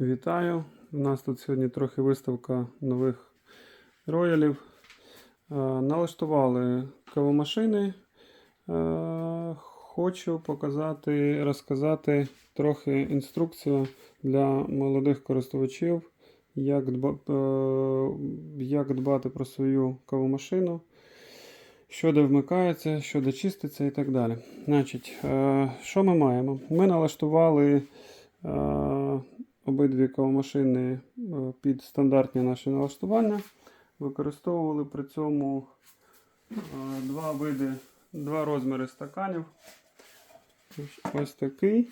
Вітаю! У нас тут сьогодні трохи виставка нових роялів. Е, Налаштували кавомашини. Е, Хочу показати, розказати трохи інструкцію для молодих користувачів, як, е, як дбати про свою кавомашину, що де вмикається, що де чиститься і так далі. Значить, що ми маємо? Ми налаштували. Обидві кавомашини е, під стандартні наші налаштування. Використовували при цьому е, два види, два розміри стаканів. Ось- такий.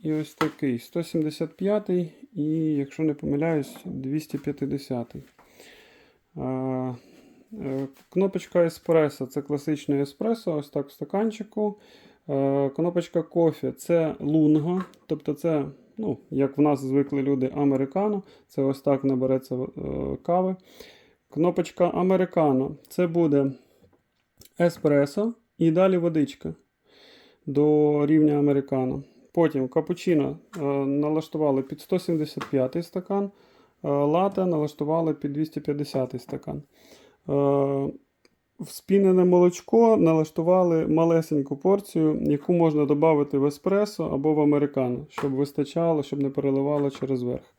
І ось такий. 175 і, якщо не помиляюсь, 250. Е, Кнопочка еспресо це класичний еспресо, ось так в стаканчику. Кнопочка кофе це лунго, тобто це, ну, як в нас звикли люди, американо. Це ось так набереться е, кави. Кнопочка американо це буде еспресо і далі водичка до рівня американо. Потім капучино е, налаштували під 175 стакан, е, лате налаштували під 250 стакан. Е, Вспінене молочко налаштували малесеньку порцію, яку можна додати в еспресо або в американо, щоб вистачало, щоб не переливало через верх.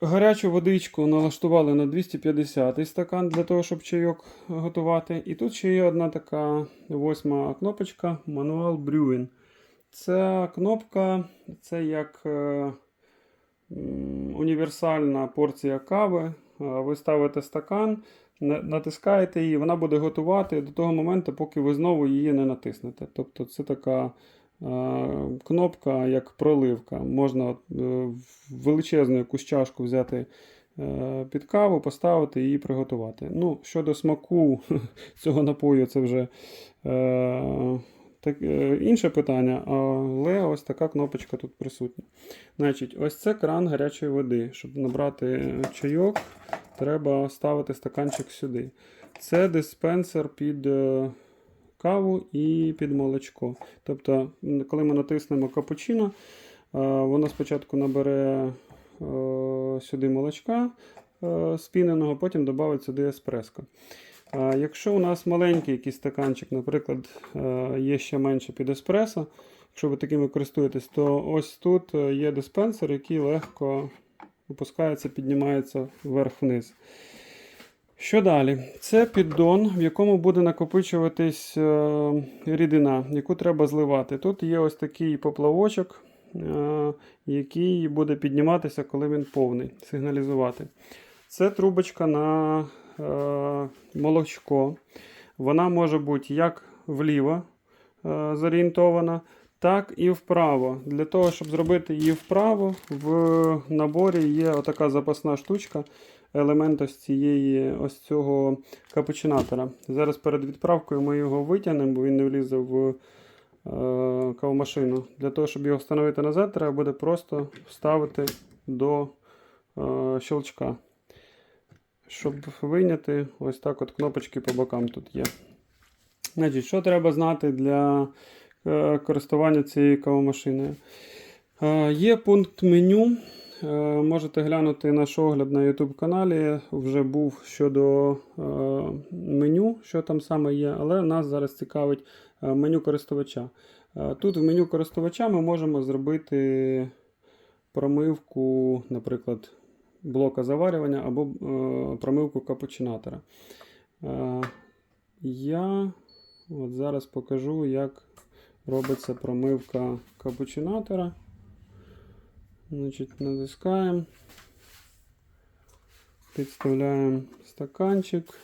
Гарячу водичку налаштували на 250 стакан для того, щоб чайок готувати. І тут ще є одна така восьма кнопочка Manual Brewing. Ця кнопка це як е, універсальна порція кави. Ви ставите стакан, натискаєте її, вона буде готувати до того моменту, поки ви знову її не натиснете. Тобто це така е, кнопка, як проливка. Можна е, величезну якусь чашку взяти е, під каву, поставити і приготувати. Ну, щодо смаку цього напою, це вже так, е, інше питання, але ось така кнопочка тут присутня. Значить, ось це кран гарячої води. Щоб набрати чайок, треба ставити стаканчик сюди. Це диспенсер під е, каву і під молочко. Тобто, коли ми натиснемо капучино, е, воно спочатку набере сюди молочка спіненого, потім додавить сюди еспреско. А Якщо у нас маленький якийсь стаканчик, наприклад, е, є ще менше під еспресо, якщо ви такими користуєтесь, то ось тут е, є диспенсер, який легко опускається, піднімається вверх-вниз. Що далі? Це піддон, в якому буде накопичуватись е, рідина, яку треба зливати. Тут є ось такий поплавочок, який буде підніматися, коли він повний, сигналізувати. Це трубочка на молочко. Вона може бути як вліво е, зорієнтована, так і вправо. Для того, щоб зробити її вправо, в наборі є отака запасна штучка, елемент ось цієї ось цього капучинатора. Зараз перед відправкою ми його витягнемо, бо він не влізе в е, кавомашину. Для того, щоб його встановити назад, треба буде просто вставити до е, щелчка. Щоб вийняти, ось так от кнопочки по бокам тут є. Значить, що треба знати для е, користування цією кавомашиною? Е, Є пункт меню. Е, Можете глянути наш огляд на YouTube каналі. Вже був щодо меню, що там саме є, але нас зараз цікавить меню користувача. Тут в меню користувача ми можемо зробити промивку, наприклад, блока заварювання або е, промивку капучинатора. Е, я от зараз покажу, як робиться промивка капучинатора. Значить, натискаємо, підставляємо стаканчик.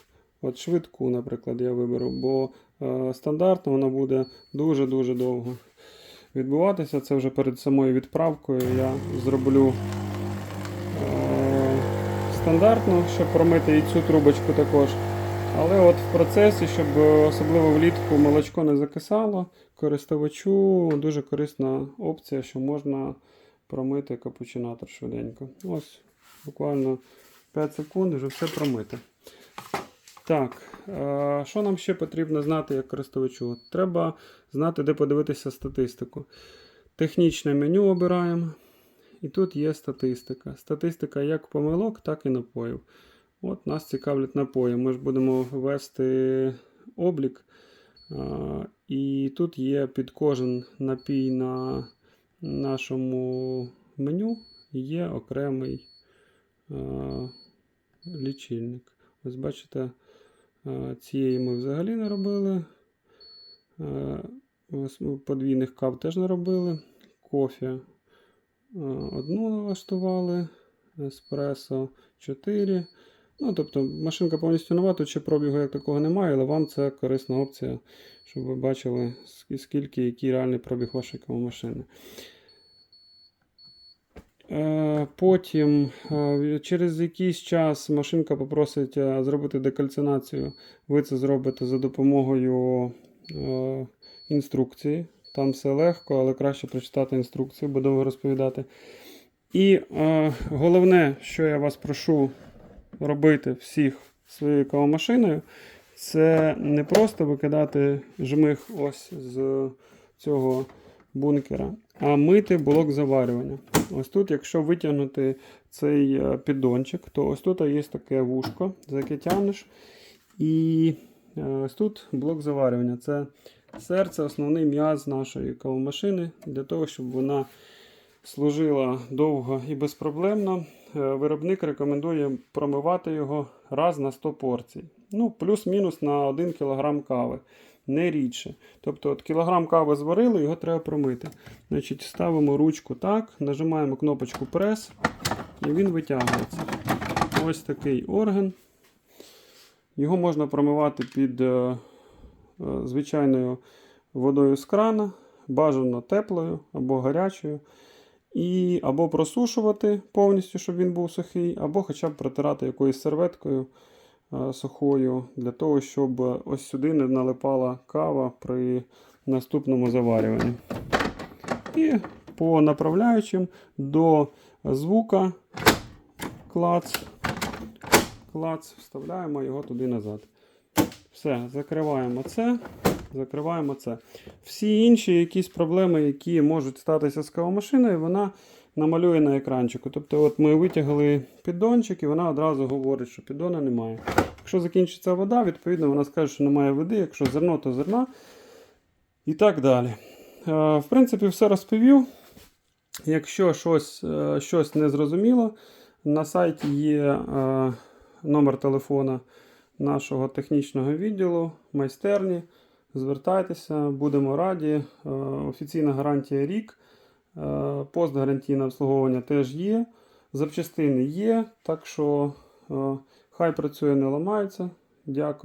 От швидку, наприклад, я виберу, бо е, стандартно вона буде дуже-дуже довго відбуватися. Це вже перед самою відправкою я зроблю стандартно, щоб промити і цю трубочку також. Але от в процесі, щоб е, особливо влітку молочко не закисало, користувачу дуже корисна опція, що можна промити капучинатор швиденько. Ось, буквально 5 секунд вже все промите. Так, е, що нам ще потрібно знати як користувачу? Треба знати, де подивитися статистику. Технічне меню обираємо. І тут є статистика. Статистика як помилок, так і напоїв. От нас цікавлять напої. Ми ж будемо ввести облік. І тут є під кожен напій на нашому меню є окремий лічильник. Ось бачите, цієї ми взагалі не робили. Подвійних кав теж не робили. Кофе а, одну налаштували, еспресо 4. Ну, тобто машинка повністю нова, тут ще пробігу як такого немає, але вам це корисна опція, щоб ви бачили, скільки, який реальний пробіг вашої кавомашини. Е, Потім е, через якийсь час машинка попросить е, зробити декальцинацію. Ви це зробите за допомогою е, інструкції. Там все легко, але краще прочитати інструкцію, бо довго розповідати. І е, головне, що я вас прошу робити всіх своєю кавомашиною, це не просто викидати жмих ось з цього бункера, а мити блок заварювання. Ось тут, якщо витягнути цей е, піддончик, то ось тут є таке вушко, за яке тягнеш. І е, ось тут блок заварювання. Це серце, основний м'яз нашої кавомашини для того, щоб вона служила довго і безпроблемно. Е, Виробник рекомендує промивати його раз на 100 порцій. Ну, плюс-мінус на 1 кг кави. Не рідше. Тобто, от кілограм кави зварили, його треба промити. Значить, ставимо ручку так, нажимаємо кнопочку прес, і він витягується. Ось такий орган. Його можна промивати під е, звичайною водою з крана, бажано теплою або гарячою. І або просушувати повністю, щоб він був сухий, або хоча б протирати якоюсь серветкою е, сухою, для того, щоб ось сюди не налипала кава при наступному заварюванні. І по направляючим до звука клац, клац, вставляємо його туди назад. Все, закриваємо це. Закриваємо це. Всі інші якісь проблеми, які можуть статися з кавомашиною, вона намалює на екранчику. Тобто, от ми витягли піддончик, і вона одразу говорить, що піддона немає. Якщо закінчиться вода, відповідно вона скаже, що немає води, якщо зерно, то зерна. І так далі. Е, В принципі, все розповів. Якщо щось, е, щось не зрозуміло, на сайті є е, номер телефона нашого технічного відділу, майстерні. Звертайтеся, будемо раді. Е, Офіційна гарантія рік. Е, Постгарантійне обслуговування теж є. Запчастини є, так що е, хай працює, не ламається. Дякую.